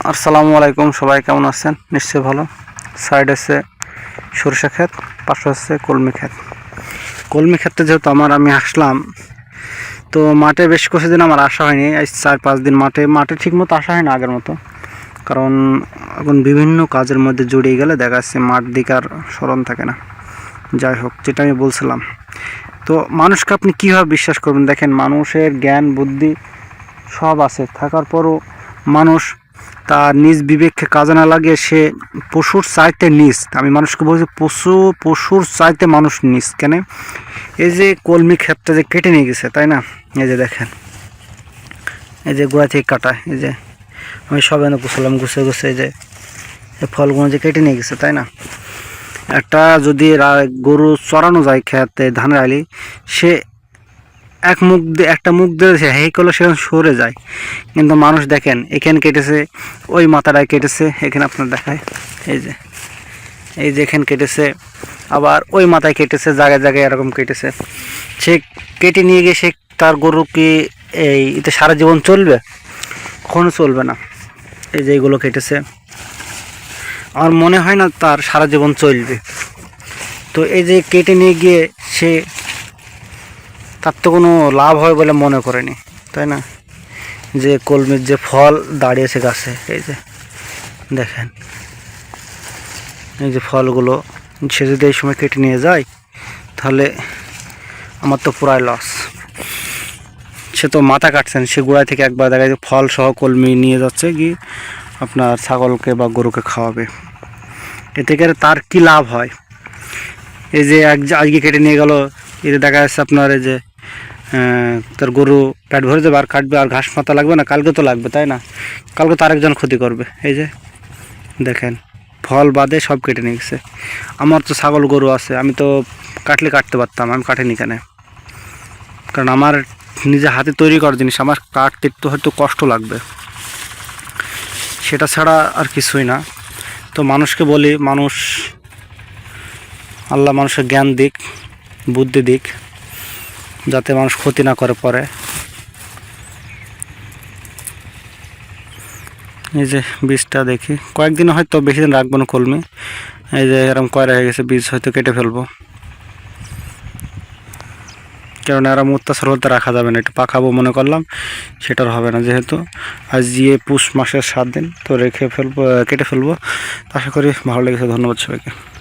আসসালামু আলাইকুম, সবাই কেমন আছেন? নিশ্চয়ই ভালো। সাইড আছে সরিষা ক্ষেত, পাশে হচ্ছে কলমি ক্ষেত। কলমি ক্ষেত্রে যেহেতু আমার, আমি আসলাম, তো মাঠে বেশ কিছুদিন আমার আসা হয়নি। আজ চার পাঁচ দিন মাঠে মাঠে ঠিক মতো আসা হয় না আগের মতো। কারণ এখন বিভিন্ন কাজের মধ্যে জড়িয়ে গেলে দেখা যাচ্ছে মাঠ দিকে আর স্মরণ থাকে না। যাই হোক, যেটা আমি বলছিলাম। তো মানুষকে আপনি কীভাবে বিশ্বাস করবেন? দেখেন, মানুষের জ্ঞান, বুদ্ধি সব আছে। থাকার পরও মানুষ তার নিজ বিবেককে কাজে না লাগিয়ে সে পশুর চাইতে নিজ। আমি মানুষকে বলছি, পশু, পশুর চাইতে মানুষ নিজ কেন? এই যে কলমি ক্ষেতটা যে কেটে নিয়ে গেছে, তাই না? এই যে দেখেন। এই যে গোড়া থেকে কাটা, এই যে আমি সবে না গুছলাম, গুছে গুছে এই যে ফলগুলো যে কেটে নিয়ে গেছে, তাই না? একটা যদি গরু চড়ানো যায় খেতে ধানের আলি সে এক মুখ একটা মুখ দিয়ে সে হেই করলে সেখানে সরে যায়। কিন্তু মানুষ দেখেন, এখানে কেটেছে, ওই মাথাটায় কেটেছে, এখানে আপনার দেখায়, এই যে এই যে এখানে কেটেছে, আবার ওই মাথায় কেটেছে, জায়গায় জায়গায় এরকম কেটেছে। সে কেটে নিয়ে গিয়ে সে তার গরু কি এই, এতে সারা জীবন চলবে? কখনো চলবে না। এই যে এইগুলো কেটেছে। আমার মনে হয় না তার সারা জীবন চলবে। তো এই যে কেটে নিয়ে গিয়ে সে তার তো কোনো লাভ হয় বলে মনে করেনি, তাই না? যে কলমির যে ফল দাঁড়িয়েছে গাছে, এই যে দেখেন। এই যে ফলগুলো, সে যদি এই সময় কেটে নিয়ে যায়, তাহলে আমার তো পুরাই লস সে তো মাথা কাটছেন, সে গোড়ায় থেকে একবার দেখা যায় ফল সহ কলমি নিয়ে যাচ্ছে কি আপনার ছাগলকে বা গরুকে খাওয়াবে। এ থেকে তার কি লাভ হয়? এই যে আজকে কেটে নিয়ে গেল, এতে দেখা যাচ্ছে আপনার এই যে তার গরু পেট ভরে যাবে আর কাটবে আর ঘাস পাতা লাগবে না, কালকে তো লাগবে, তাই না? কালকে তো আরেকজন ক্ষতি করবে, এই যে দেখেন, ফল বাদে সব কেটে নিয়ে গেছে। আমার তো ছাগল গরু আছে, আমি তো কাটলে কাটতে পারতাম, আমি কাটিনি কেন? কারণ আমার নিজে হাতে তৈরি করা জিনিস, আমার কাটতে একটু হয়তো কষ্ট লাগবে। সেটা ছাড়া আর কিছুই না। তো মানুষকে বলি, মানুষ, আল্লাহ মানুষের জ্ঞান দিক, বুদ্ধি দিক। যাতে মানুষ ক্ষতি না করে পরে। এই যে বীজটা দেখি। কয়েকদিন হয়তো বেশি দিন রাখব না কলমি। এই যে এরকম কয়রা হয়ে গেছে, বীজ হয়তো কেটে ফেলব। কারণ এরম অত্যাচার হতে রাখা যাবে না, একটু পাকাবো মনে করলাম, সেটার হবে না যেহেতু। আজ গিয়ে পুষ মাসের সাত দিন, তো রেখে ফেলব, কেটে ফেলব। আশা করি ভালো লেগেছে, ধন্যবাদ সবাইকে।